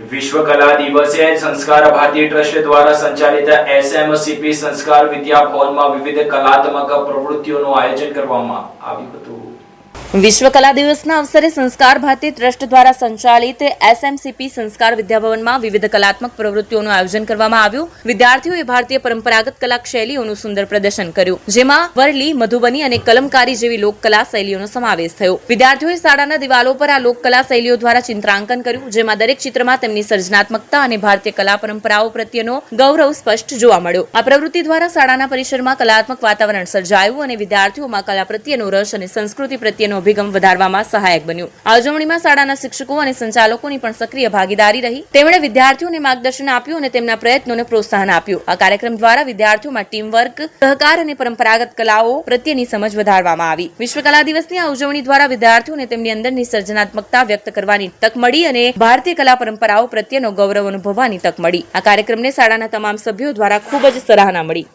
વિશ્વ કલા દિવસે સંસ્કાર ભારતી ટ્રસ્ટ દ્વારા સંચાલિત એસએમસીપી સંસ્કાર વિદ્યા ભવનમાં વિવિધ કલાત્મક પ્રવૃત્તિઓનું આયોજન કરવામાં આવ્યું હતું. વિશ્વ કલા દિવસના અવસરે સંસ્કાર ભારતી ટ્રસ્ટ દ્વારા સંચાલિત એસએમસીપી સંસ્કાર વિદ્યાભવનમાં વિવિધ કલાત્મક પ્રવૃત્તિઓનું આયોજન કરવામાં આવ્યું. વિદ્યાર્થીઓએ ભારતીય પરંપરાગત કલા શૈલીઓનું સુંદર પ્રદર્શન કર્યું, જેમાં વરલી, મધુબની અને કલમકારી જેવી લોકકલા શૈલીઓનો સમાવેશ થયો. વિદ્યાર્થીઓએ શાળાના દિવાલો પર આ લોકકલા શૈલીઓ દ્વારા ચિત્રાંકન કર્યું, જેમાં દરેક ચિત્રમાં તેમની સર્જનાત્મકતા અને ભારતીય કલા પરંપરાઓ પ્રત્યેનો ગૌરવ સ્પષ્ટ જોવા મળ્યો. આ પ્રવૃત્તિ દ્વારા શાળાના પરિસરમાં કલાત્મક વાતાવરણ સર્જાયું અને વિદ્યાર્થીઓમાં કલા પ્રત્યેનો રસ અને સંસ્કૃતિ પ્રત્યેનો અભિગમ વધારવામાં સહાયક બન્યું. આ ઉજવણીમાં શાળાના શિક્ષકો અને સંચાલકોની પણ સક્રિય ભાગીદારી રહી. તેમણે વિદ્યાર્થીઓને માર્ગદર્શન આપ્યું અને તેમના પ્રયત્નોને પ્રોત્સાહન આપ્યું. આ કાર્યક્રમ દ્વારા વિદ્યાર્થીઓમાં ટીમવર્ક, સહકાર અને પરંપરાગત કલાઓ પ્રત્યેની સમજ વધારવામાં આવી. વિશ્વ કલા દિવસની આ ઉજવણી દ્વારા વિદ્યાર્થીઓને તેમની અંદરની સર્જનાત્મકતા વ્યક્ત કરવાની તક મળી અને ભારતીય કલા પરંપરાઓ પ્રત્યેનો ગૌરવ અનુભવવાની તક મળી. આ કાર્યક્રમને શાળાના તમામ સભ્યો દ્વારા ખૂબ જ સરાહના મળી.